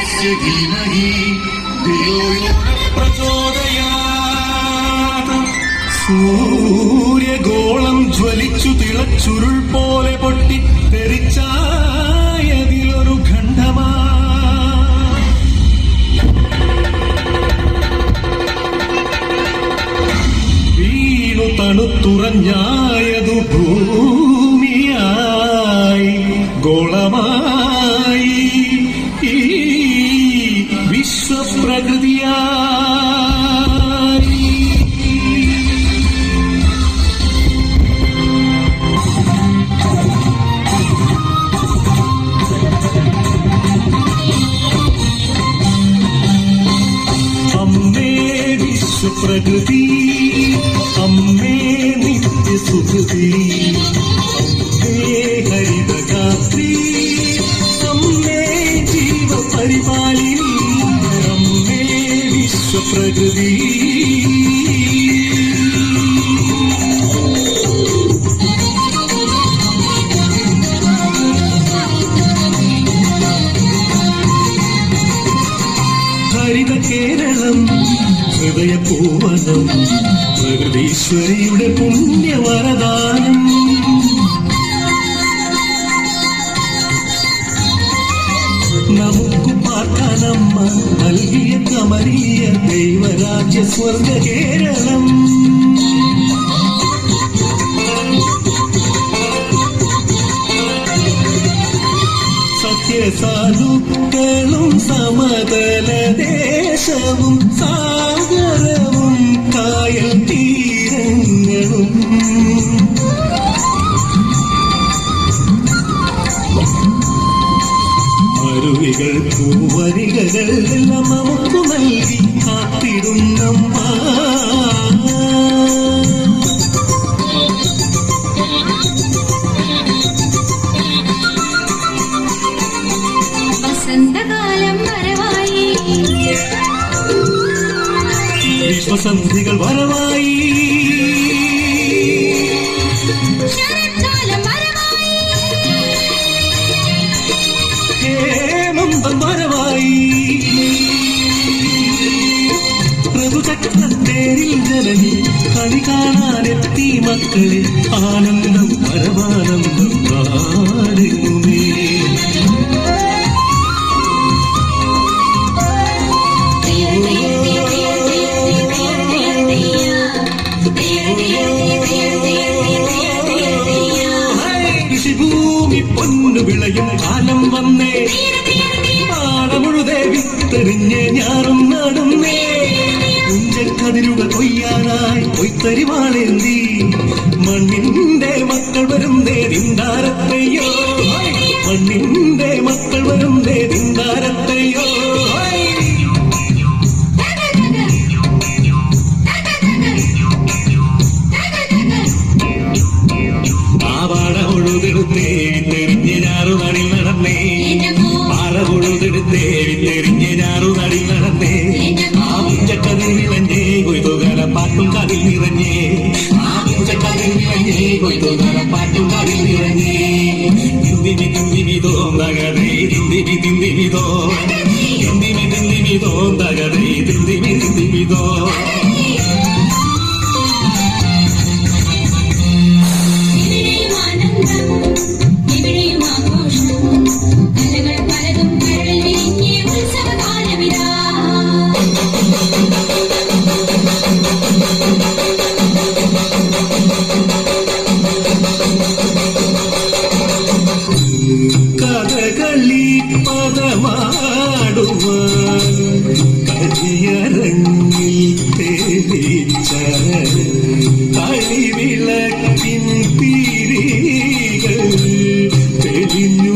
तस्य धीमहि धियो यो न प्रचोदयात् സൂര്യഗോളം ജ്വലിച്ചു തിളച്ചുരുൾ പോലെ പൊട്ടി വിശ്വപ്രകൃതിയായി അമ്മേ വിശ്വപ്രകൃതി അമ്മേ നിത്യസുഹൃതി അമ്മേ വിശ്വപ്രകൃതി ഹരിത കേരളം ഹൃദയപൂവനം പ്രകൃതീശ്വരിയുടെ പുണ്യവരദാനം. നൽകിയ കമനീയ ദൈവരാജ്യ സ്വർഗ കേരളം സത്യസാധുക്കളും സമതല ദേശവും സാഗരവും കായൽ തീരങ്ങളും മക്കളെ ആനന്ദം പരമാനന്ദം പാടുമേ ഭൂമി പൊന്നു വിളയും കാലം വന്നേ. പാടമുഴുതേ വിത്തെറിഞ്ഞ് ഞാറും നടന്നേ. കുഞ്ചക്കതിരുകൾ കൊയ്യാനായി കൊയ്ത്തരിവാളേന്തി. മക്കൾ വരുന്നേ ദിന്താരത്തെയോ മണ്ണിന്റെ മക്കൾ വരുന്നേ തിന്തിമി തോന്നകതേ തിന്തിമി തിന്തിമി തോ തിന്തിമി തിന്തിമി തോന്നകതേ തിന്തിമി കഥകളി പദമാടുവാൻ കരിയറങ്ങിൽ തെളിച്ച കളിവിളക്കിൻ തിരികൾ തെളിഞ്ഞു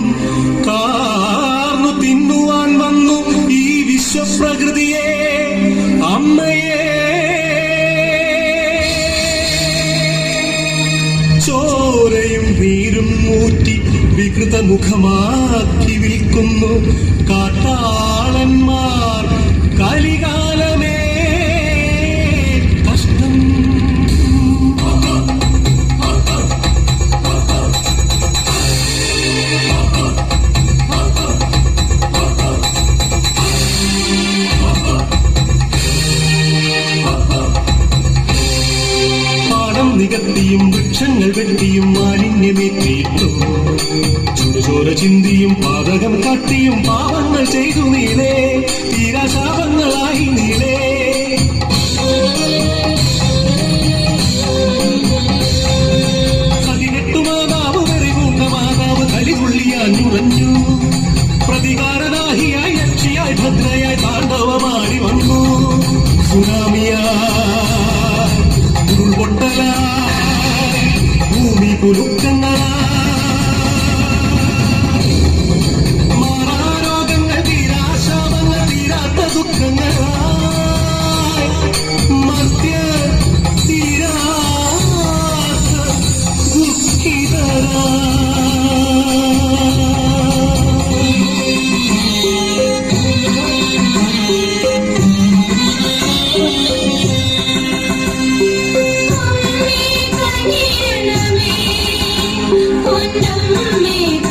വികൃത മുഖമാക്കി വിൽക്കുന്നു കാട്ടാളന്മാർ കലികാലമേ കഷ്ടം. നികത്തിയും വൃക്ഷങ്ങൾ വെട്ടിയും ചുടുചോര ചിന്തിയും പാതകം കട്ടിയും പാവങ്ങൾ ചെയ്തു നീലേ. തീരാശാപങ്ങളായി നീലേ. പതിനെട്ടു മാതാവ് വെറികൂട്ട മാതാവ് കലിതുള്ളിയാൻ നുറഞ്ഞു പ്രതികാരദാഹിയായി ലക്ഷിയായി ഭദ്രയായി താണ്ഡവമാടി വന്നു. ഉരുൾപൊട്ടലായി ഭൂമി चंदन में